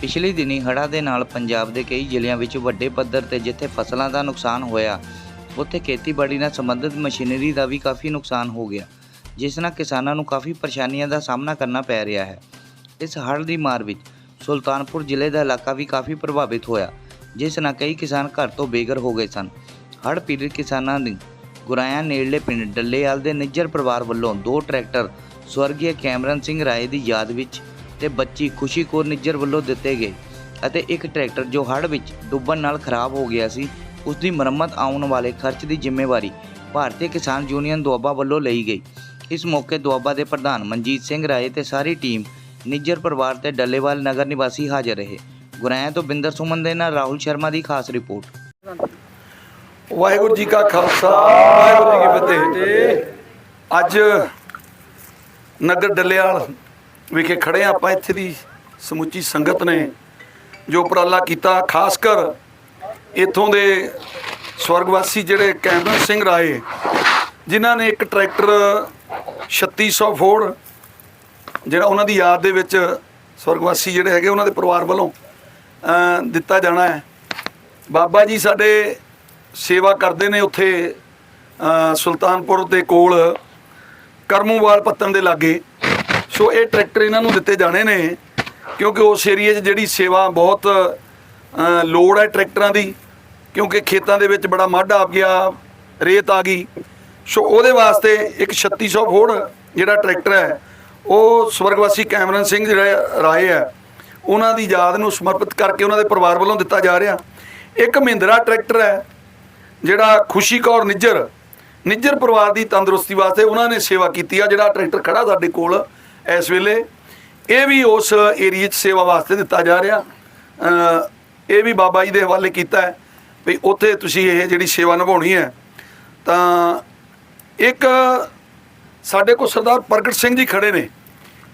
ਪਿਛਲੇ ਦਿਨੀ ਹੜ੍ਹਾਂ ਦੇ ਨਾਲ ਪੰਜਾਬ ਦੇ ਕਈ ਜ਼ਿਲ੍ਹਿਆਂ ਵਿੱਚ ਵੱਡੇ ਪੱਧਰ ਤੇ ਜਿੱਥੇ ਫਸਲਾਂ ਦਾ ਨੁਕਸਾਨ ਹੋਇਆ, ਉੱਥੇ ਖੇਤੀਬਾੜੀ ਨਾਲ ਸੰਬੰਧਿਤ ਮਸ਼ੀਨਰੀ ਦਾ ਵੀ ਕਾਫੀ ਨੁਕਸਾਨ ਹੋ ਗਿਆ, ਜਿਸ ਨਾਲ ਕਿਸਾਨਾਂ ਨੂੰ ਕਾਫੀ ਪਰੇਸ਼ਾਨੀਆਂ ਦਾ ਸਾਹਮਣਾ ਕਰਨਾ ਪੈ ਰਿਹਾ ਹੈ। ਇਸ ਹੜ੍ਹ ਦੀ ਮਾਰ ਵਿੱਚ ਸੁਲਤਾਨਪੁਰ ਜ਼ਿਲ੍ਹੇ ਦਾ ਇਲਾਕਾ ਵੀ ਕਾਫੀ ਪ੍ਰਭਾਵਿਤ ਹੋਇਆ, ਜਿਸ ਨਾਲ ਕਈ ਕਿਸਾਨ ਘਰ ਤੋਂ ਬੇਘਰ ਹੋ ਗਏ ਸਨ। ਹੜ੍ਹ ਪੀੜਤ ਕਿਸਾਨਾਂ ਦੀ ਗੁਰਾਇਆ ਨੇੜਲੇ ਪਿੰਡ ਡੱਲੇਵਾਲ ਦੇ ਨਿੱਜਰ ਪਰਿਵਾਰ ਵੱਲੋਂ ਦੋ ਟਰੈਕਟਰ ਸਵਰਗੀ ਕੈਮਰਨ ਸਿੰਘ ਰਾਏ ਦੀ ਯਾਦ ਵਿੱਚ ਤੇ ਬੱਚੀ ਖੁਸ਼ੀ ਕੌਰ ਨਿੱਜਰ ਵੱਲੋਂ ਦਿੱਤੇ ਗਏ ਅਤੇ ਇੱਕ ਟਰੈਕਟਰ ਜੋ ਹੜ੍ਹ ਵਿੱਚ ਡੁੱਬਣ ਨਾਲ ਖਰਾਬ ਹੋ ਗਿਆ ਸੀ ਉਸ ਦੀ ਮੁਰੰਮਤ ਆਉਣ ਵਾਲੇ ਖਰਚ ਦੀ ਜ਼ਿੰਮੇਵਾਰੀ ਭਾਰਤੀ ਕਿਸਾਨ ਯੂਨੀਅਨ ਦੁਆਬਾ ਵੱਲੋਂ ਲਈ ਗਈ। ਇਸ ਮੌਕੇ ਦੁਆਬਾ ਦੇ ਪ੍ਰਧਾਨ ਮਨਜੀਤ ਸਿੰਘ ਰਾਏ ਤੇ ਸਾਰੀ ਟੀਮ ਨਿੱਜਰ ਪਰਿਵਾਰ ਤੇ ਡੱਲੇਵਾਲ ਨਗਰ ਨਿਵਾਸੀ ਹਾਜ਼ਰ ਰਹੇ। ਗੁਰਾਇਆ ਤੋਂ ਬਿੰਦਰ ਸੁਮਨ ਦੇ ਨਾਲ ਰਾਹੁਲ ਸ਼ਰਮਾ ਦੀ ਖਾਸ ਰਿਪੋਰਟ। ਵਾਹਿਗੁਰੂ ਜੀ ਕਾ ਖਾਲਸਾ, ਵਾਹਿਗੁਰੂ ਜੀ ਕੀ ਫਤਿਹ। ਅੱਜ ਨਗਰ ਡੱਲੇਵਾਲ ਵਿਖੇ ਖੜੇ ਹਾਂ ਆਪਾਂ ਇੱਥੇ ਦੀ ਸਮੁੱਚੀ ਸੰਗਤ ਨੇ ਜੋ ਉਪਰਾਲਾ ਕੀਤਾ, ਖਾਸ ਕਰ ਇੱਥੋਂ ਦੇ ਸਵਰਗਵਾਸੀ ਜਿਹੜੇ ਕੈਮਰਨ ਸਿੰਘ ਰਾਏ, ਜਿਨ੍ਹਾਂ ਨੇ ਇੱਕ ਟਰੈਕਟਰ 3600 ਫੋੜ, ਜਿਹੜਾ ਉਹਨਾਂ ਦੀ ਯਾਦ ਦੇ ਵਿੱਚ ਸਵਰਗਵਾਸੀ ਜਿਹੜੇ ਹੈਗੇ ਉਹਨਾਂ ਦੇ ਪਰਿਵਾਰ ਵੱਲੋਂ ਦਿੱਤਾ ਜਾਣਾ ਹੈ। ਬਾਬਾ ਜੀ ਸਾਡੇ ਸੇਵਾ ਕਰਦੇ ਨੇ ਉੱਥੇ ਸੁਲਤਾਨਪੁਰ ਦੇ ਕੋਲ ਕਰਮੂਵਾਲ ਪੱਤਨ ਦੇ ਲਾਗੇ। ਸੋ ਇਹ ਟਰੈਕਟਰ ਇਹਨਾਂ ਨੂੰ ਦਿੱਤੇ ਜਾਣੇ ਨੇ, ਕਿਉਂਕਿ ਉਸ ਏਰੀਏ 'ਚ ਜਿਹੜੀ ਸੇਵਾ ਬਹੁਤ ਲੋੜ ਹੈ ਟਰੈਕਟਰਾਂ ਦੀ, ਕਿਉਂਕਿ ਖੇਤਾਂ ਦੇ ਵਿੱਚ ਬੜਾ ਮੱਢ ਆ ਗਿਆ, ਰੇਤ ਆ ਗਈ। ਸੋ ਉਹਦੇ ਵਾਸਤੇ ਇੱਕ 3600 ਫੋੜ ਜਿਹੜਾ ਟਰੈਕਟਰ ਹੈ, ਉਹ ਸਵਰਗਵਾਸੀ ਕੈਮਰਨ ਸਿੰਘ ਜਿਹੜੇ ਰਾਏ ਹੈ, ਉਹਨਾਂ ਦੀ ਯਾਦ ਨੂੰ ਸਮਰਪਿਤ ਕਰਕੇ ਉਹਨਾਂ ਦੇ ਪਰਿਵਾਰ ਵੱਲੋਂ ਦਿੱਤਾ ਜਾ ਰਿਹਾ। ਇੱਕ ਮਹਿੰਦਰਾ ਟਰੈਕਟਰ ਹੈ, ਜਿਹੜਾ ਖੁਸ਼ੀ ਕੌਰ ਨਿੱਜਰ ਨਿੱਜਰ ਪਰਿਵਾਰ ਦੀ ਤੰਦਰੁਸਤੀ ਵਾਸਤੇ ਉਹਨਾਂ ਨੇ ਸੇਵਾ ਕੀਤੀ ਆ, ਜਿਹੜਾ ਟਰੈਕਟਰ ਖੜਾ ਸਾਡੇ ਕੋਲ। ਇਸ ਵੇਲੇ ਇਹ ਵੀ ਉਸ ਏਰੀਏ 'ਚ ਸੇਵਾ ਵਾਸਤੇ ਦਿੱਤਾ ਜਾ ਰਿਹਾ। ਇਹ ਵੀ ਬਾਬਾ ਜੀ ਦੇ ਹਵਾਲੇ ਕੀਤਾ ਹੈ ਵੀ ਉੱਥੇ ਤੁਸੀਂ ਇਹ ਜਿਹੜੀ ਸੇਵਾ ਨਿਭਾਉਣੀ ਹੈ, ਤਾਂ ਇੱਕ ਸਾਡੇ ਕੋਲ ਸਰਦਾਰ ਪ੍ਰਗਟ ਸਿੰਘ ਜੀ ਖੜੇ ਨੇ।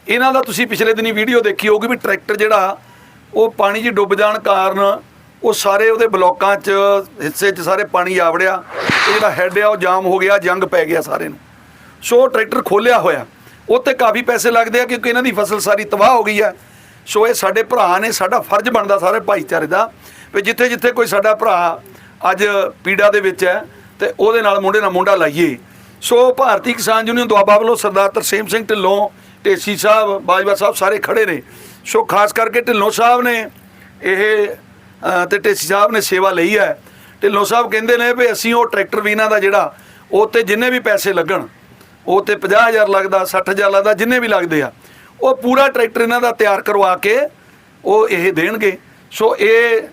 ਇਹਨਾਂ ਦਾ ਤੁਸੀਂ ਪਿਛਲੇ ਦਿਨੀ ਵੀਡੀਓ ਦੇਖੀ ਹੋਊਗੀ ਵੀ ਟਰੈਕਟਰ ਜਿਹੜਾ, ਉਹ ਪਾਣੀ 'ਚ ਡੁੱਬ ਜਾਣ ਕਾਰਨ ਉਹ ਸਾਰੇ ਉਹਦੇ ਬਲੋਕਾਂ 'ਚ, ਹਿੱਸੇ 'ਚ ਸਾਰੇ ਪਾਣੀ ਆਵੜਿਆ ਇਹ ਜਿਹੜਾ ਹੈੱਡ ਆ, ਉਹ ਜਾਮ ਹੋ ਗਿਆ, ਜੰਗ ਪੈ ਗਿਆ ਸਾਰੇ ਨੂੰ। ਸੋ ਉਹ ਟਰੈਕਟਰ ਖੋਲਿਆ ਹੋਇਆ। ਉਹ ਤੇ ਕਾਫੀ ਪੈਸੇ ਲੱਗਦੇ ਆ ਕਿਉਂਕਿ ਇਹਨਾਂ ਦੀ ਫਸਲ ਸਾਰੀ ਤਬਾਹ ਹੋ ਗਈ ਆ। ਸੋ ਇਹ ਸਾਡੇ ਭਰਾ ਨੇ ਸਾਡਾ ਫਰਜ਼ ਬਣਦਾ ਸਾਰੇ ਭਾਈਚਾਰੇ ਦਾ ਵੀ ਜਿੱਥੇ ਜਿੱਥੇ ਕੋਈ ਸਾਡਾ ਭਰਾ ਅੱਜ ਪੀੜਾ ਦੇ ਵਿੱਚ ਹੈ ਤੇ ਉਹਦੇ ਨਾਲ ਮੁੰਡੇ ਨਾਲ ਮੁੰਡਾ ਲਾਈਏ। ਸੋ ਭਾਰਤੀ ਕਿਸਾਨ ਯੂਨੀਅਨ ਦੁਆਬਾ ਵੱਲੋਂ ਸਰਦਾਰ ਤਰਸੇਮ ਸਿੰਘ ਢਿੱਲੋਂ ਢੇਸੀ ਸਾਹਿਬ ਬਾਜਵਾ ਸਾਹਿਬ ਸਾਰੇ ਖੜੇ ਨੇ। ਸੋ ਖਾਸ ਕਰਕੇ ਢਿੱਲੋਂ ਸਾਹਿਬ ਨੇ ਇਹ ਅ, ਤੇ ਢੇਸੀ ਸਾਹਿਬ ਨੇ ਸੇਵਾ ਲਈ ਹੈ। ਢਿੱਲੋਂ ਸਾਹਿਬ ਕਹਿੰਦੇ ਨੇ ਵੀ ਅਸੀਂ ਉਹ ਟਰੈਕਟਰ ਵੀ ਇਹਨਾਂ ਦਾ ਜਿਹੜਾ ਉਹ ਤੇ ਜਿੰਨੇ ਵੀ ਪੈਸੇ ਲੱਗਣ ਉਹ ਤੇ 50000 ਲੱਗਦਾ 60000 ਲੱਗਦਾ, ਜਿੰਨੇ ਵੀ ਲੱਗਦੇ ਆ। ਉਹ ਪੂਰਾ ਟਰੈਕਟਰ ਇਹਨਾਂ ਦਾ ਤਿਆਰ ਕਰਵਾ ਕੇ ਉਹ ਇਹ ਦੇਣਗੇ। ਸੋ ਇਹ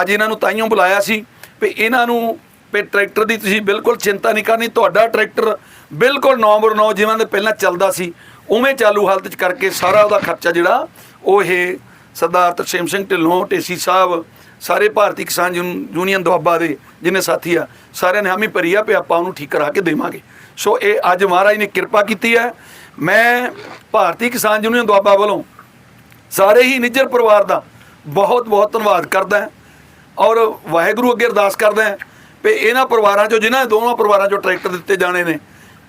ਅੱਜ ਇਹਨਾਂ ਨੂੰ ਤਾਈਓ ਬੁਲਾਇਆ ਸੀ ਵੀ ਇਹਨਾਂ ਨੂੰ ਵੀ ਟਰੈਕਟਰ ਦੀ ਤੁਸੀਂ ਬਿਲਕੁਲ ਚਿੰਤਾ ਨਹੀਂ ਕਰਨੀ, ਤੁਹਾਡਾ ਟਰੈਕਟਰ ਬਿਲਕੁਲ ਨੰਬਰ 9 ਜਿਵੇਂ ਦੇ ਪਹਿਲਾਂ ਚੱਲਦਾ ਸੀ, ਉਵੇਂ ਚਾਲੂ ਹਾਲਤ 'ਚ ਕਰਕੇ ਸਾਰਾ ਉਹਦਾ ਖਰਚਾ ਜਿਹੜਾ ਉਹ ਇਹ ਸਰਦਾਰ ਤਰਸੇਮ ਸਿੰਘ ਢਿੱਲੋਂ, ਢੇਸੀ ਸਾਹਿਬ ਸਾਰੇ ਭਾਰਤੀ ਕਿਸਾਨ ਯੂਨ- ਯੂਨੀਅਨ ਦੁਆਬਾ ਦੇ ਜਿੰਨੇ ਸਾਥੀ ਆ, ਸਾਰਿਆਂ ਨੇ ਹਾਮੀ ਭਰੀ ਆ ਵੀ ਆਪਾਂ ਉਹਨੂੰ ਠੀਕ ਕਰਾ ਕੇ ਦੇਵਾਂਗੇ। ਸੋ ਇਹ ਅੱਜ ਮਹਾਰਾਜ ਨੇ ਕਿਰਪਾ ਕੀਤੀ ਹੈ। ਮੈਂ ਭਾਰਤੀ ਕਿਸਾਨ ਯੂਨੀਅਨ ਦੁਆਬਾ ਵੱਲੋਂ ਸਾਰੇ ਹੀ ਨਿੱਜਰ ਪਰਿਵਾਰ ਦਾ ਬਹੁਤ ਬਹੁਤ ਧੰਨਵਾਦ ਕਰਦਾ ਹਾਂ ਔਰ ਵਾਹਿਗੁਰੂ ਅੱਗੇ ਅਰਦਾਸ ਕਰਦਾ ਹਾਂ ਵੀ ਇਹਨਾਂ ਪਰਿਵਾਰਾਂ ਚੋਂ, ਜਿਨ੍ਹਾਂ ਦੋਵਾਂ ਪਰਿਵਾਰਾਂ ਚੋਂ ਟਰੈਕਟਰ ਦਿੱਤੇ ਜਾਣੇ ਨੇ,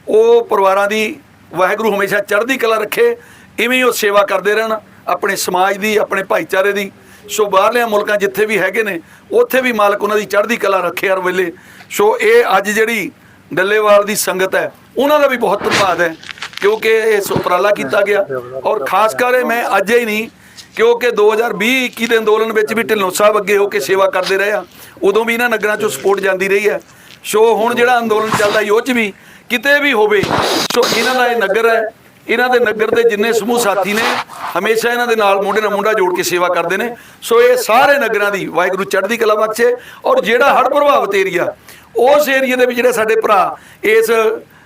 ਉਹ ਪਰਿਵਾਰਾਂ ਦੀ ਵਾਹਿਗੁਰੂ ਹਮੇਸ਼ਾ ਚੜ੍ਹਦੀ ਕਲਾ ਰੱਖੇ, ਇਵੇਂ ਹੀ ਉਹ ਸੇਵਾ ਕਰਦੇ ਰਹਿਣ, ਆਪਣੇ ਸਮਾਜ ਦੀ, ਆਪਣੇ ਭਾਈਚਾਰੇ ਦੀ। ਸੋ ਬਾਹਰਲਿਆਂ ਮੁਲਕਾਂ ਜਿੱਥੇ ਵੀ ਹੈਗੇ ਨੇ, ਉੱਥੇ ਵੀ ਮਾਲਕ ਉਹਨਾਂ ਦੀ ਚੜ੍ਹਦੀ ਕਲਾ ਰੱਖੇ ਹਰ ਵੇਲੇ। ਸੋ ਇਹ ਅੱਜ ਜਿਹੜੀ ਡੱਲੇਵਾਲ ਦੀ ਸੰਗਤ ਹੈ, ਉਹਨਾਂ ਦਾ ਵੀ ਬਹੁਤ ਧੰਨਵਾਦ ਹੈ, ਕਿਉਂਕਿ ਇਹ ਸੁਪਰਾਲਾ ਕੀਤਾ ਗਿਆ। ਔਰ ਖਾਸ ਕਰ ਮੈਂ ਅੱਜ ਹੀ ਨਹੀਂ, ਕਿਉਂਕਿ 2020 21 ਦੇ ਅੰਦੋਲਨ ਵਿੱਚ ਵੀ ਢਿੱਲੋਂ ਸਾਹਿਬ ਅੱਗੇ ਹੋ ਕੇ ਸੇਵਾ ਕਰਦੇ ਰਹੇ ਆ, ਉਦੋਂ ਵੀ ਇਹਨਾਂ ਨਗਰਾਂ ਚੋਂ ਸਪੋਰਟ ਜਾਂਦੀ ਰਹੀ ਹੈ। ਸੋ ਹੁਣ ਜਿਹੜਾ ਅੰਦੋਲਨ ਚੱਲਦਾ ਈ ਉਹ ਚ ਵੀ ਕਿਤੇ ਵੀ ਹੋਵੇ, ਸੋ ਇਹਨਾਂ ਦਾ ਇਹ ਨਗਰ ਹੈ ਇਹਨਾਂ ਦੇ ਨਗਰ ਦੇ ਜਿੰਨੇ ਸਮੂਹ ਸਾਥੀ ਨੇ, ਹਮੇਸ਼ਾ ਇਹਨਾਂ ਦੇ ਨਾਲ ਮੋਢੇ ਨਾਲ ਮੋਢਾ ਜੋੜ ਕੇ ਸੇਵਾ ਕਰਦੇ ਨੇ। ਸੋ ਇਹ ਸਾਰੇ ਨਗਰਾਂ ਦੀ ਵਾਹਿਗੁਰੂ ਚੜ੍ਹਦੀ ਕਲਾ ਬਖਸ਼ੇ ਔਰ ਜਿਹੜਾ ਹੜ੍ਹ ਪ੍ਰਭਾਵਿਤ ਏਰੀਆ ਉਸ ਏਰੀਏ ਦੇ ਵਿੱਚ ਜਿਹੜੇ ਸਾਡੇ ਭਰਾ ਇਸ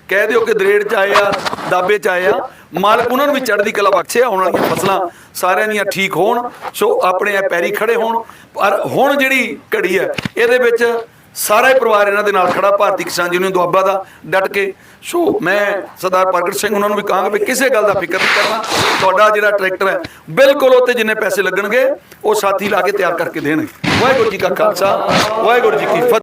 ਕਹਿ ਦਿਓ ਕਿ ਦਰੇੜ ਚ ਆਏ ਆ, ਦਾਬੇ ਚ ਆਏ ਆ, ਮਾਲਕ ਉਹਨਾਂ ਨੂੰ ਵੀ ਚੜ੍ਹਦੀ ਕਲਾ ਬਖਸ਼ੇ, ਆਉਣ ਵਾਲੀਆਂ ਫਸਲਾਂ ਸਾਰਿਆਂ ਦੀਆਂ ਠੀਕ ਹੋਣ। ਸੋ ਆਪਣੇ ਪੈਰੀ ਖੜੇ ਹੋਣ। ਪਰ ਹੁਣ ਜਿਹੜੀ ਘੜੀ ਹੈ, ਇਹਦੇ ਵਿੱਚ ਸਾਰਾ ਹੀ ਪਰਿਵਾਰ ਇਹਨਾਂ ਦੇ ਨਾਲ ਖੜਾ, ਭਾਰਤੀ ਕਿਸਾਨ ਯੂਨੀਅਨ ਦੁਆਬਾ ਦਾ, ਡਟ ਕੇ। ਸੋ ਮੈਂ ਸਰਦਾਰ ਪ੍ਰਗਟ ਸਿੰਘ ਉਹਨਾਂ ਨੂੰ ਵੀ ਕਹਾਂਗਾ ਵੀ ਕਿਸੇ ਗੱਲ ਦਾ ਫਿਕਰ ਨਹੀਂ ਕਰਨਾ। ਤੁਹਾਡਾ ਜਿਹੜਾ ਟਰੈਕਟਰ ਹੈ, ਬਿਲਕੁਲ ਉੱਤੇ ਜਿੰਨੇ ਪੈਸੇ ਲੱਗਣਗੇ, ਉਹ ਸਾਥੀ ਲਾ ਕੇ ਤਿਆਰ ਕਰਕੇ ਦੇਣਗੇ। ਵਾਹਿਗੁਰੂ ਜੀ ਕਾ ਖਾਲਸਾ, ਵਾਹਿਗੁਰੂ ਜੀ ਕੀ ਫਤਿਹ।